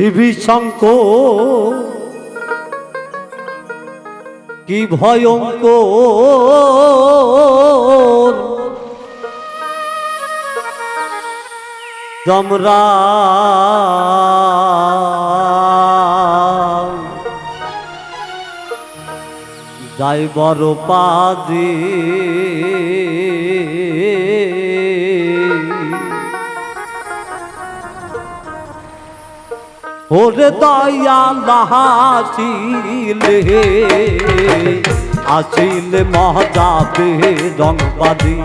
বিভীষঙ্ক কি ভয়ঙ্কর। জমরা যাই বড় পাদি ওরে দয়া লাহাসিলে আসিলে মহাজাবে রংবাদী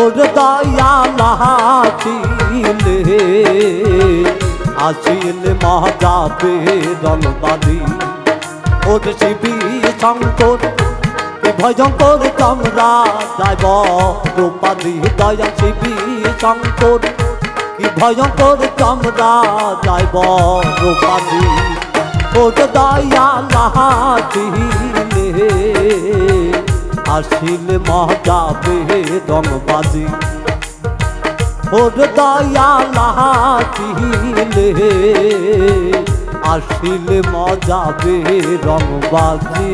ওরে দয়া লাহাসিলে আসিলে মহাজাবে রংবাদী ওরে শিবি শঙ্কর ভয়ঙ্কর কামরা যাইব রূপাদি দয়া শিবি শঙ্কর। কি ভয়ঙ্কর কামরা যাইব রূপাদি ওরে দয়া লাহাটিলে আসিলে মহাজাবে রংবাদী ওর দয়া লাহাটিলে আসিলে মজাবে রংবাজি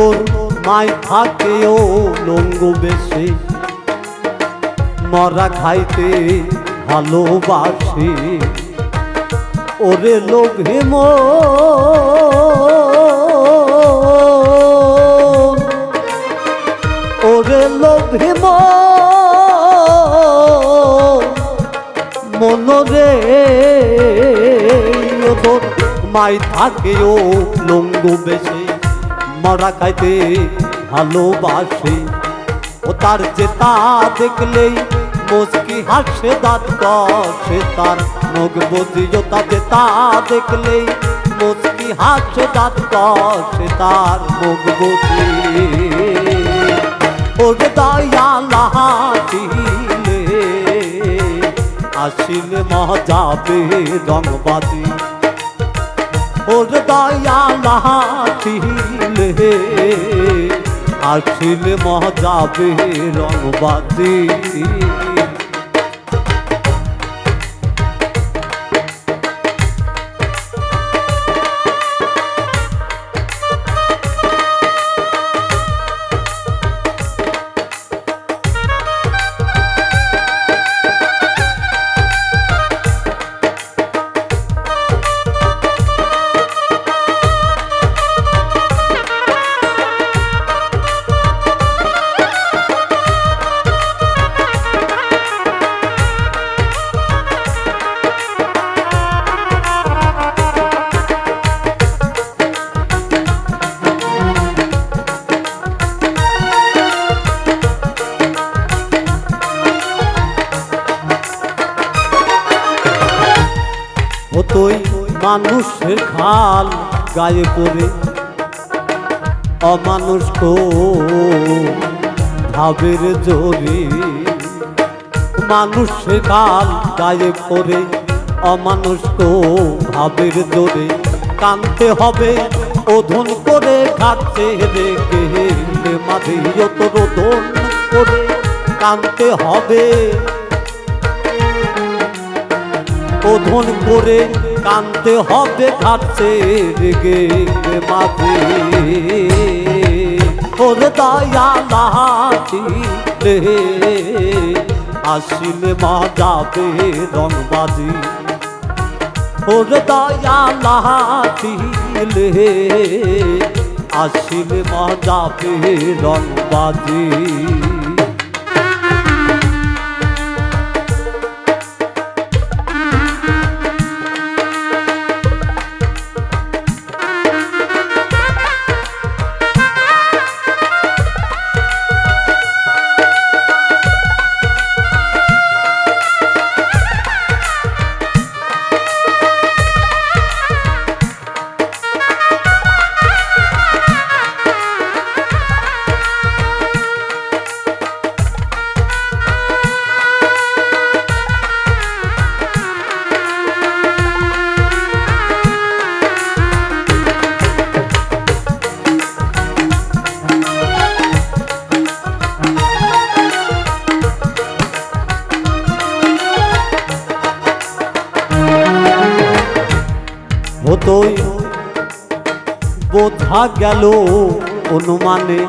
ও তোর মাই থাকেও লঙ্গু বেশি। মরা খাইতে ভালোবাসি। ওরে লোভে ওরে লোভে মন। মনরে ও তোর মাই থাকেও লঙ্গু বেশি। মরা খাইতে ভালোবাসে। ও তার চেতা দেখলেই মুসকি হাসে দাঁত কষে তার মুখ বুঝি। তা চেতা দেখলেই মুসকি হাসে দাঁত কষে তার মুখ বুঝি। ওরে দয়া লাহাটিলে আসিলে মজাবে রংবাদী ওর দয়া লাহাটিলে আসিলে মজাবে রংবাদী হতই মানুষের খাল গায়ে পড়ে। অমানুষ তো ভাবের জোরে মানুষের খাল গায়ে পড়ে। অমানুষ তো ভাবের জোরে কানতে হবে, ওধন করে খাচ্ছে রেখে মাঝে যত রোদন করে। কানতে হবে ওধন করে কানতে হবে খাচ্ছে রেগে মাঝে। ওর দয়া আসিলে মা যাবে রংবাজি। ওর দয়া লাহাতিলে আসিলে মজা রং বাজি হতোই বোঝা গেল অনুমানে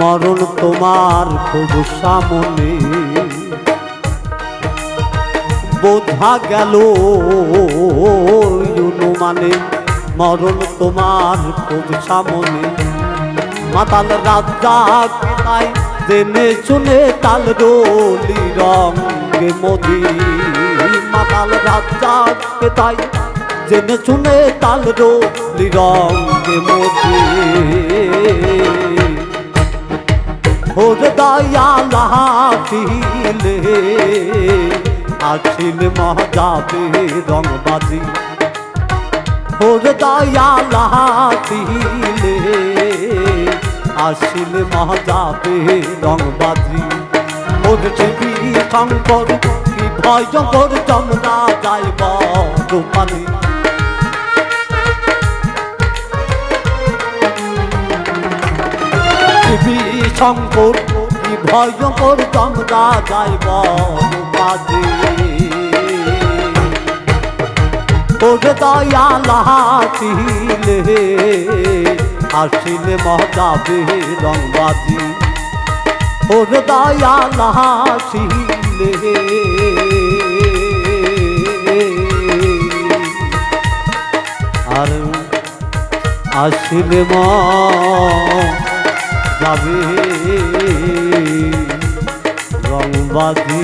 মরণ তোমার খুব সামনে। বোঝা গেল অনুমানে মরণ তোমার খুব সামনে। মাতাল রাজা তাই জেনে শুনে তাল ডোলি রঙে মোদি। মাতাল রাজা তাই জেনে শুনে তাল ডোলি রঙে মোদি। ওর দয়া লাহাতিলে আছিল মহাজাবে রংবাজি। ওর দয়া লাহাতিলে আসিল মহাজাবে রংবাজি। ওর ছবি শঙ্কর কি ভয়ঙ্কর যমুনা যাইব রূপালী শঙ্কর কি ভয়ঙ্কর চন্দ্রা যাইব বাজে ওরে দয়া লাহাতিলে আসিলে মহাজাবে রংবাজি। ওরে দয়া আর আসলে মা যাবে রংবাজি